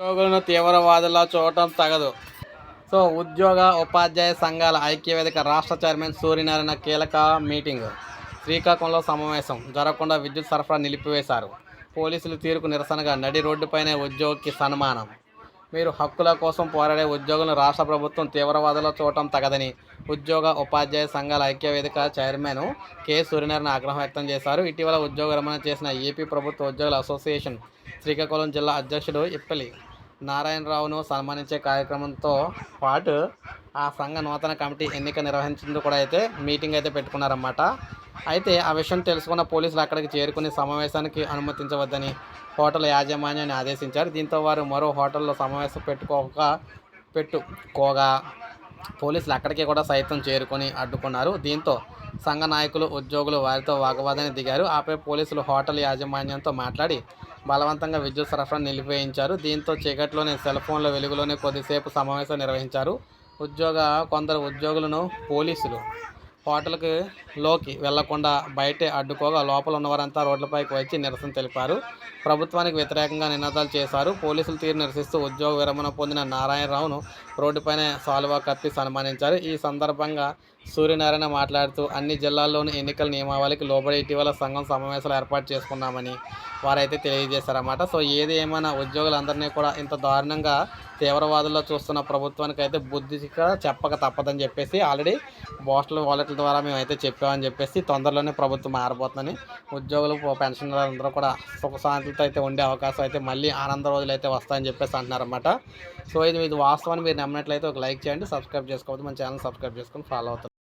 ఉద్యోగులను తీవ్రవాదులా చూడటం తగదు. సో ఉద్యోగ ఉపాధ్యాయ సంఘాల ఐక్యవేదిక రాష్ట్ర చైర్మన్ సూర్యనారాయణ కీలక మీటింగ్. శ్రీకాకుళంలో సమావేశం జరగకుండా విద్యుత్ సరఫరా నిలిపివేశారు. పోలీసులు తీరుకు నిరసనగా నడి రోడ్డుపైనే ఉద్యోగికి సన్మానం. మీరు హక్కుల కోసం పోరాడే ఉద్యోగులను రాష్ట్ర ప్రభుత్వం తీవ్రవాదులో చూడటం తగదని ఉద్యోగ ఉపాధ్యాయ సంఘాల ఐక్యవేదిక చైర్మన్ కె. సూర్యనారాయణ ఆగ్రహం వ్యక్తం చేశారు. ఇటీవల ఉద్యోగ రమణ చేసిన ఏపీ ప్రభుత్వ ఉద్యోగుల అసోసియేషన్ శ్రీకాకుళం జిల్లా అధ్యక్షుడు ఇప్పలి నారాయణరావును సన్మానించే కార్యక్రమంతో పాటు ఆ సంఘ నూతన కమిటీ ఎన్నిక నిర్వహించింది కూడా అయితే మీటింగ్ అయితే పెట్టుకున్నారన్నమాట. అయితే ఆ విషయం తెలుసుకున్న పోలీసులు అక్కడికి చేరుకుని సమావేశానికి అనుమతించవద్దని హోటల్ యాజమాన్యాన్ని ఆదేశించారు. దీంతో వారు మరో హోటల్లో సమావేశం పెట్టుకోక పెట్టుకోగా పోలీసులు అక్కడికి కూడా సైతం చేరుకొని అడ్డుకున్నారు. దీంతో సంఘ నాయకులు ఉద్యోగులు వారితో వాగ్వాదానికి దిగారు. ఆపై పోలీసులు హోటల్ యాజమాన్యంతో మాట్లాడి బలవంతంగా విద్యుత్ సరఫరా నిలిపివేయించారు. దీంతో చీకట్లోనే సెల్ ఫోన్ల వెలుగులోనే కొద్దిసేపు సమావేశం నిర్వహించారు. ఉద్యోగ కొందరు ఉద్యోగులను పోలీసులు హోటల్కి లోకి వెళ్ళకుండా బయటే అడ్డుకోగా లోపల ఉన్నవారంతా రోడ్లపైకి వచ్చి నిరసన తెలిపారు. ప్రభుత్వానికి వ్యతిరేకంగా నినాదాలు చేశారు. పోలీసులు తీరు నిరసిస్తూ ఉద్యోగ విరమణ పొందిన నారాయణరావును రోడ్డుపైనే సాల్వా కప్పి సన్మానించారు. ఈ సందర్భంగా సూర్యనారాయణ మాట్లాడుతూ అన్ని జిల్లాల్లోని ఎన్నికల నియమావళికి లోబడి ఇటీవల సంఘం సమావేశాలు ఏర్పాటు చేసుకున్నామని వారైతే తెలియజేశారన్నమాట. సో ఏది ఏమైనా ఉద్యోగులందరినీ కూడా ఇంత దారుణంగా తీవ్రవాదుల్లో చూస్తున్న ప్రభుత్వానికి అయితే బుద్ధి చెప్పక తప్పదని చెప్పేసి ఆల్రెడీ పోస్టల్ వాలెట్ల ద్వారా మేమైతే చెప్పామని చెప్పేసి తొందరలోనే ప్రభుత్వం మారిపోతుందని ఉద్యోగులు పెన్షనర్లు అందరూ కూడా సుఖశాంతులతో అయితే ఉండే అవకాశం అయితే మళ్ళీ ఆనంద రోజులు అయితే వస్తాయని చెప్పేసి అంటున్నారన్నమాట. సో ఇది ఇది వాస్తవాన్ని మీరు నమ్మినట్లయితే ఒక లైక్ చేయండి సబ్స్క్రైబ్ చేసుకోవద్దు మన ఛానల్ సబ్స్క్రైబ్ చేసుకొని ఫాలో అవుతుంది